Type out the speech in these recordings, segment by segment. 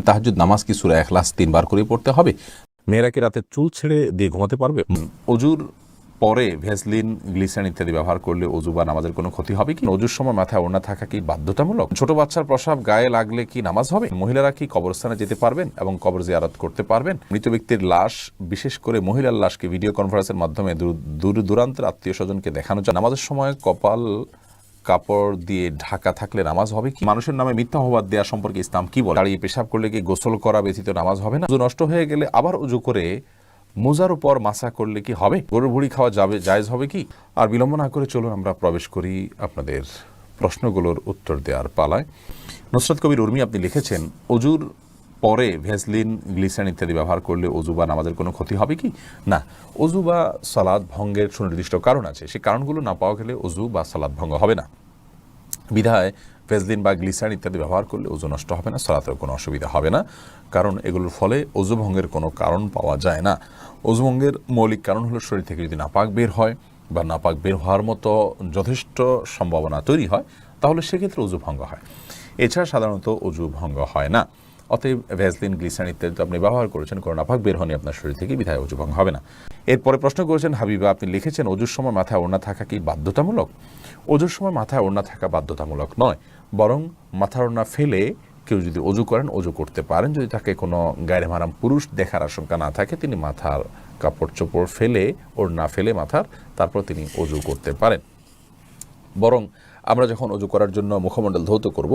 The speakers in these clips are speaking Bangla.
তাহাজুদ নামাজ কি সুরা এখলাস তিনবার করে পড়তে হবে? মেয়েরা কি রাতে চুল ছেড়ে দিয়ে ঘুমাতে পারবে? অজুর পরে ভেসলিন গ্লিসারিন ইত্যাদি ব্যবহার করলে অজু বা নামাজের কোনো ক্ষতি হবে কি? অজুর সময় মাথায় ওড়না থাকা কি বাধ্যতামূলক? ছোট বাচ্চার প্রসাব গায়ে লাগলে কি নামাজ হবে? মহিলারা কি কবরস্থানে যেতে পারবেন এবং কবর জিয়ারত করতে পারবেন? মৃত ব্যক্তির লাশ বিশেষ করে মহিলার লাশকে ভিডিও কনফারেন্সের মাধ্যমে দূর- দূর দূরান্তের আত্মীয় স্বজনকে দেখানো যায়। নামাজের সময় কপাল কাপড় দিয়ে ঢাকা থাকলে নামাজ হবে কি? মানুষের নামে মিথ্যা অপবাদ দেওয়া সম্পর্কে ইসলাম কি বলে? দাঁড়িয়ে পেশাব করলে কি গোসল করা ব্যতীত নামাজ হবে না? নষ্ট হয়ে গেলে আবার উজু করে মোজার উপর মাসা করলে কি হবে? গরুর ভুড়ি খাওয়া যাবে, জায়েজ হবে কি? আর বিলম্ব না করে চলুন আমরা প্রবেশ করি আপনাদের প্রশ্নগুলোর উত্তর দেওয়ার পালায়। নুসরত কবির উর্মি আপনি লিখেছেন অজুর পরে ভেসলিন, গ্লিসারিন ইত্যাদি ব্যবহার করলে অজু বা নামাজের কোনো ক্ষতি হবে কি? না, অজু বা সালাদ ভঙ্গের সুনির্দিষ্ট কারণ আছে। সেই কারণগুলো না পাওয়া গেলে অজু বা সালাদ ভঙ্গ হবে না। বিধায় ভেসলিন বা গ্লিসারিন ইত্যাদি ব্যবহার করলে ওজু নষ্ট হবে না সলাতের কোনো অসুবিধা হবে না। কারণ এগুলোর ফলে অজু ভঙ্গের কোনো কারণ পাওয়া যায় না। অজু ভঙ্গের মৌলিক কারণ হলো শরীর থেকে যদি নাপাক বের হয় বা নাপাক বের হওয়ার মতো যথেষ্ট সম্ভাবনা তৈরি হয়, তাহলে সেক্ষেত্রে অজু ভঙ্গ হয়। এছাড়া সাধারণত অজু ভঙ্গ হয় না। অতএব ভ্যাসলিন গ্লিসারিন ইত্যাদি আপনি ব্যবহার করেছেন কোনো নাপাক বের হয়নি আপনার শরীর থেকে বিধায় অজু ভঙ্গ হবে না। এরপরে প্রশ্ন করেছেন, হাবিবা, আপনি লিখেছেন, অজুর সময় মাথায় ওড়না থাকা কি বাধ্যতামূলক? অজুর সময় মাথায় ওড়না থাকা বাধ্যতামূলক নয়, বরং মাথার ওড়না ফেলে কেউ যদি অজু করেন, অজু করতে পারেন। যদি তাকে কোনো গায়ে মারাম পুরুষ দেখার আশঙ্কা না থাকে, তিনি মাথার কাপড় চোপড় ফেলে, ওড়না ফেলে মাথার, তারপর তিনি অজু করতে পারেন। বরং আমরা যখন অজু করার জন্য মুখমণ্ডল ধৌত করব,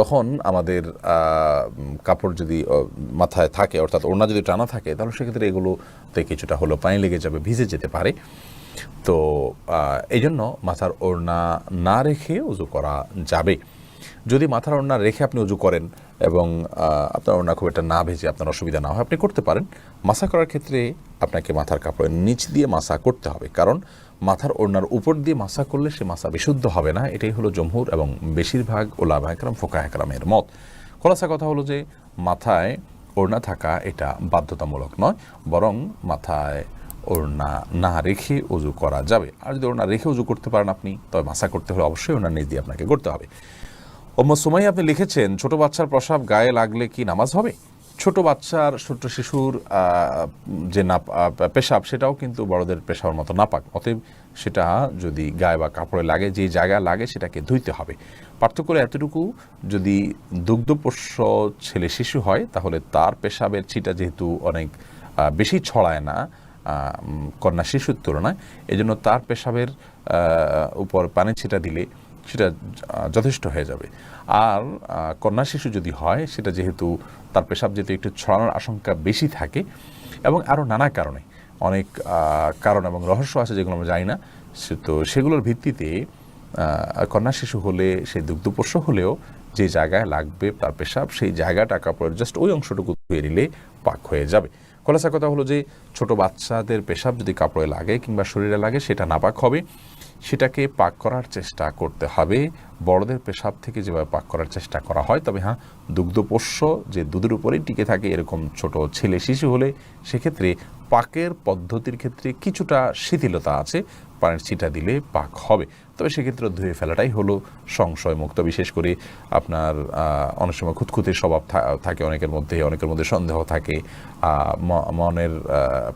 তখন আমাদের কাপড় যদি মাথায় থাকে, অর্থাৎ ওড়না যদি টানা থাকে, তাহলে সেক্ষেত্রে এগুলোতে কিছুটা হলো পানি লেগে যাবে, ভিজে যেতে পারে। তো এই জন্য মাথার ওড়না না রেখে উজু করা যাবে। যদি মাথার ওড়না রেখে আপনি উজু করেন এবং আপনার ওড়না খুব একটা না ভেজে আপনার অসুবিধা না হয়, আপনি করতে পারেন। মাসা করার ক্ষেত্রে আপনাকে মাথার কাপড়ের নিচ দিয়ে মাসা করতে হবে। কারণ মাথার ওড়নার উপর দিয়ে মাসা করলে সে মাসা বিশুদ্ধ হবে না। এটাই হলো জমহুর এবং বেশিরভাগ ওলামা একরাম ফোকা একরামের মত। খোলাসা কথা হলো যে, মাথায় ওড়না থাকা এটা বাধ্যতামূলক নয়, বরং মাথায় ওড়না না রেখে উজু করা যাবে। আর যদি ওড়না রেখে উজু করতে পারেন আপনি, তবে মাসা করতে হলে অবশ্যই ওনার নিজ দিয়ে আপনাকে করতে হবে। ওম্ম সুমাই আপনি লিখেছেন, ছোট বাচ্চার প্রসাব গায়ে লাগলে কি নামাজ হবে? ছোট বাচ্চার ছোট শিশুর যে না পেশাব, সেটাও কিন্তু বড়দের পেশাবের মতো নাপাক। অতএব সেটা যদি গায়ে বা কাপড়ে লাগে, যে জায়গা লাগে সেটাকে ধুইতে হবে। পার্থক্য এতটুকু, যদি দুগ্ধপোষ্য ছেলে শিশু হয়, তাহলে তার পেশাবের ছিটা যেহেতু অনেক বেশি ছড়ায় না কন্যা শিশুর তুলনায়, এজন্য তার পেশাবের উপর পানি ছিটা দিলে সেটা যথেষ্ট হয়ে যাবে। আর কন্যা শিশু যদি হয়, সেটা যেহেতু তার পেশাব যেহেতু একটু ছড়ানোর আশঙ্কা বেশি থাকে, এবং আরও নানা কারণে। অনেক কারণ এবং রহস্য আছে যেগুলো আমরা জানি না। সে- তো সেগুলোর ভিত্তিতে কন্যা শিশু হলে, সেই দুগ্ধপোষ্য হলেও যে জায়গায় লাগবে তার পেশাব, সেই জায়গাটা কাপড়ের জাস্ট ওই অংশটুকু ধুয়ে নিলে পাক হয়ে যাবে। খোলাসা কথা হলো যে, ছোট বাচ্চাদের পেশাব যদি কাপড়ে লাগে কিংবা শরীরে লাগে, সেটা নাপাক হবে। সেটাকে পাক করার চেষ্টা করতে হবে। বড়দের পেশাব থেকে যেভাবে পাক করার চেষ্টা করা হয়, তবে হ্যাঁ দুগ্ধপোষ্য যে দুধের উপরেই টিকে থাকে এরকম ছোট ছেলে শিশু হলে, সেক্ষেত্রে পাকের পদ্ধতির ক্ষেত্রে কিছুটা শিথিলতা আছে। পানির ছিটা দিলে পাক হবে। তবে সেক্ষেত্রে ধুয়ে ফেলাটাই হলো সংশয় মুক্ত। বিশেষ করে আপনার অনেক সময় খুঁতখুঁতের স্বভাব থাকে অনেকের মধ্যে অনেকের মধ্যে সন্দেহ থাকে। মনের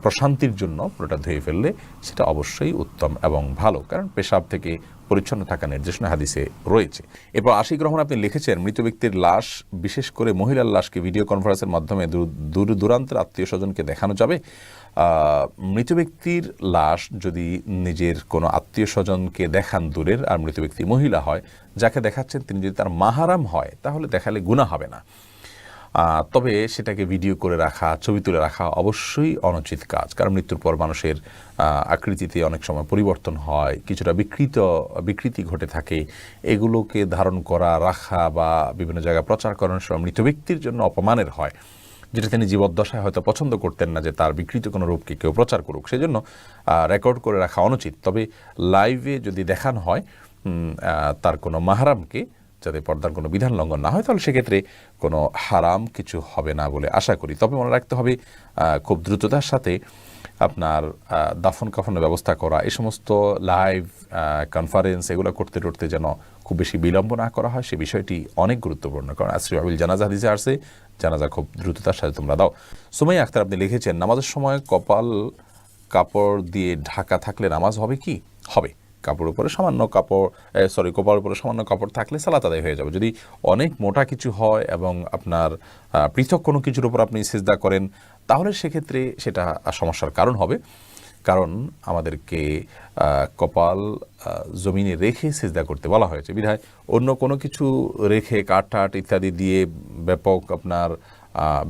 প্রশান্তির জন্য পুরোটা ধুয়ে ফেললে সেটা অবশ্যই উত্তম এবং ভালো। কারণ পেশাব থেকে পরিচ্ছন্ন থাকা নির্দেশনা হাদিসে রয়েছে। এরপর আশি গ্রহণ আপনি লিখেছেন, মৃত ব্যক্তির লাশ, বিশেষ করে মহিলার লাশকে ভিডিও কনফারেন্সের মাধ্যমে দূর- দূর দূরান্তের আত্মীয় স্বজনকে দেখানো যাবে। মৃত ব্যক্তির লাশ যদি নিজের কোনো আত্মীয় স্বজনকে দেখান দূরের আর মৃত ব্যক্তি মহিলা হয়, যাকে দেখাচ্ছেন তিনি যদি তার মাহারাম হয়, তাহলে দেখালে গুণা হবে না। তবে সেটাকে ভিডিও করে রাখা, ছবি তুলে রাখা অবশ্যই অনুচিত কাজ। কারণ মৃত্যুর পর মানুষের আকৃতিতে অনেক সময় পরিবর্তন হয়, কিছুটা বিকৃত, বিকৃতি ঘটে থাকে। এগুলোকে ধারণ করা, রাখা বা বিভিন্ন জায়গায় প্রচার করানোর সময় মৃত ব্যক্তির জন্য অপমানের হয়। যেটা তিনি জীবদ্দশায় হয়তো পছন্দ করতেন না যে তার বিকৃত কোনো রূপকে কেউ প্রচার করুক। সেজন্য রেকর্ড করে রাখা অনুচিত। তবে লাইভে যদি দেখানো হয় তার কোনো মাহারামকে যাতে পর্দার কোনো বিধান লঙ্ঘন না হয়, তাহলে সেক্ষেত্রে কোনো হারাম কিছু হবে না বলে আশা করি। তবে মনে রাখতে হবে খুব দ্রুততার সাথে আপনার দাফন কাফনের ব্যবস্থা করা এই সমস্ত লাইভ কনফারেন্স এগুলো করতে করতে যেন খুব বেশি বিলম্ব না করা হয়, সে বিষয়টি অনেক গুরুত্বপূর্ণ। কারণ আসরি আবিল জানাজা হাদিসে আসছে, জানাজা খুব দ্রুততার সাথে তোমরা দাও। সুমাই আক্তার আপনি লিখেছেন, নামাজের সময় কপাল কাপড় দিয়ে ঢাকা থাকলে নামাজ হবে কি? হবে। কাপড়ের উপরে সামান্য কাপড় সরি কপালের উপরে সামান্য কাপড় থাকলে সালাত আদায় হয়ে যাবে। যদি অনেক মোটা কিছু হয় এবং আপনার পৃথক কোনো কিছুর উপর আপনি সেজদা করেন, তাহলে সেক্ষেত্রে সেটা সমস্যার কারণ হবে। কারণ আমাদেরকে কপাল জমিনে রেখে সেজদা করতে বলা হয়েছে। বিধায় অন্য কোনো কিছু রেখে কাঠ টাট ইত্যাদি দিয়ে ব্যাপক আপনার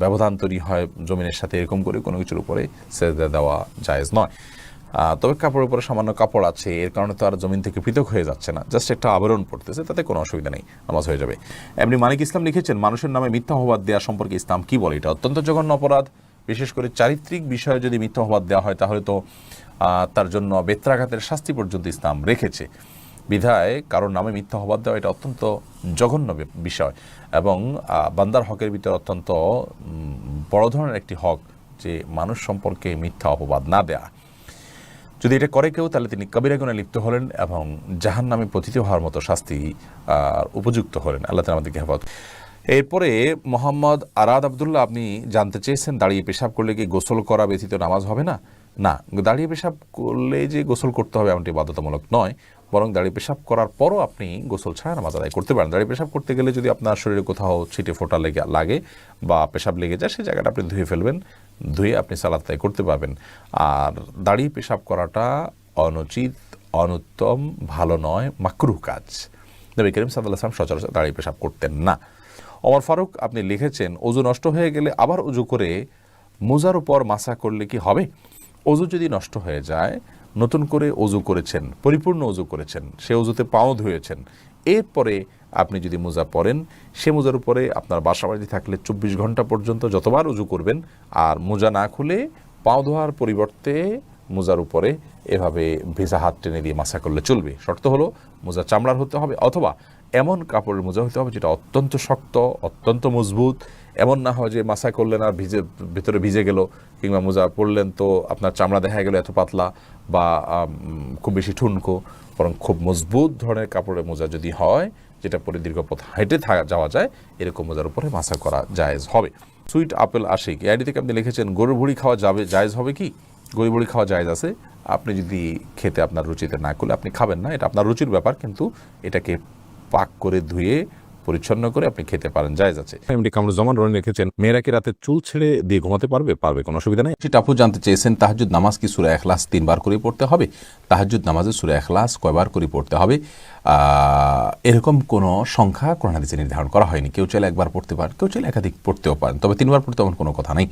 ব্যবধান তৈরি হয় জমিনের সাথে, এরকম করে কোনো কিছুর উপরে সেজদা দেওয়া জায়েজ নয়। তবে কাপড়ের উপরে সামান্য কাপড় আছে, এর কারণে তো আর জমিন থেকে পৃথক হয়ে যাচ্ছে না। জাস্ট একটা আবরণ পড়তেছে, তাতে কোনো অসুবিধা নেই, নামাজ হয়ে যাবে। এমনি মানিক ইসলাম লিখেছেন, মানুষের নামে মিথ্যা অপবাদ দেওয়া সম্পর্কে ইসলাম কি বলে? এটা অত্যন্ত জঘন্য অপরাধ। বিশেষ করে চারিত্রিক বিষয়ে যদি মিথ্যা অপবাদ দেওয়া হয়, তাহলে তো তার জন্য বেত্রাঘাতের শাস্তি পর্যন্ত ইসলাম রেখেছে। বিধায় কারোর নামে মিথ্যা অপবাদ দেওয়া এটা অত্যন্ত জঘন্য বিষয় এবং বান্দার হকের ভিতরে অত্যন্ত বড় ধরনের একটি হক যে মানুষ সম্পর্কে মিথ্যা অপবাদ না দেয়া। যদি এটা করে কেউ, তাহলে তিনি কবিরা গুণে লিপ্ত হলেন এবং জাহান নামে পতিত হওয়ার মতো শাস্তি উপযুক্ত হলেন। আল্লাহ তালা আমাদেরকে হেফাজত। এরপরে মোহাম্মদ আরাদ আবদুল্লাহ, আপনি জানতে চেয়েছেন দাঁড়িয়ে পেশাব করলে কি গোসল করা ব্যতীত নামাজ হবে না? না, দাঁড়িয়ে পেশাব করলে যে গোসল করতে হবে এমনটি বাধ্যতামূলক নয়, বরং দাঁড়িয়ে পেশাব করার পরও আপনি গোসল ছাড়া নামাজ আদায় করতে পারেন। দাঁড়িয়ে পেশাব করতে গেলে যদি আপনার শরীরে কোথাও ছিটে ফোটা লেগে, লাগে বা পেশাব লেগে যায় সেই জায়গাটা আপনি ধুয়ে ফেলবেন। ধুয়ে আপনি সালাদ তাই করতে পারবেন। আর দাড়ি পেশাব করাটা অনুচিত, অনুত্তম, ভালো নয়, মাকরুহ কাজ। নবী করিম সাল্লাহ সাল্লাম সচরাচর দাঁড়িয়ে পেশাব করতেন না। অমর ফারুক, আপনি লিখেছেন অজু নষ্ট হয়ে গেলে আবার উজু করে মোজার উপর মাসা করলে কি হবে? অজু যদি নষ্ট হয়ে যায়, নতুন করে অজু করেছেন, পরিপূর্ণ অজু করেছেন, সে অজুতে পাও ধুয়েছেন এরপরে আপনি যদি মোজা পরেন, সে মোজার উপরে আপনার বাসা বাড়িতে থাকলে চব্বিশ ঘণ্টা পর্যন্ত যতবার উজু করবেন, আর মোজা না খুলে পাও ধোয়ার পরিবর্তে মোজার উপরে এভাবে ভেজা হাত টেনে দিয়ে মাসা করলে চলবে। শর্ত হলো মোজা চামড়ার হতে হবে অথবা এমন কাপড়ের মোজা হতে হবে যেটা অত্যন্ত শক্ত, অত্যন্ত মজবুত। এমন না হয় যে মাসা করলেন আর ভিজে, ভিতরে ভিজে গেল কিংবা মোজা পরলেন তো আপনার চামড়া দেখা গেল এত পাতলা বা খুব বেশি ঠুনকো। বরং খুব মজবুত ধরনের কাপড়ের মোজা যদি হয়, যেটা পরে দীর্ঘ পথ হেঁটে যাওয়া যায়, এরকম মোজার উপরে মাসা করা জায়েজ হবে। সুইট আপেল আশিক, এই থেকে আপনি লিখেছেন, গরুর ভুড়ি খাওয়া যাবে, জায়েজ হবে কি? ভুড়ি খাওয়া জায়েজ আছে। আপনি যদি খেতে আপনার রুচিতে না করলে আপনি খাবেন না। এটা আপনার রুচির ব্যাপার কিন্তু এটাকে পাক করে ধুয়ে পরিচ্ছন্ন করে আপনি খেতে পারেন জায়েজ আছে। এমডি কামরুজ্জামান রনি রেখেছেন মেয়েরা কি রাতে চুল ছেড়ে দিয়ে ঘুমাতে পারবে? পারবে কোনো অসুবিধা নেই। সেটা আপু জানতে চেয়েছেন তাহাজুদ নামাজ কি সুরা এখলাস তিনবার করে পড়তে হবে? তাহাজুদ নামাজে সুরা এখলাস কয়বার করে পড়তে হবে? এরকম কোনো সংখ্যা কোরআন হাদিসে নির্ধারণ করা হয়নি। কেউ চাইলে একবার পড়তে পারেন কেউ চাইলে একাধিক পড়তেও পারেন তবে তিনবার পড়তে এমন কোনো কথা নেই।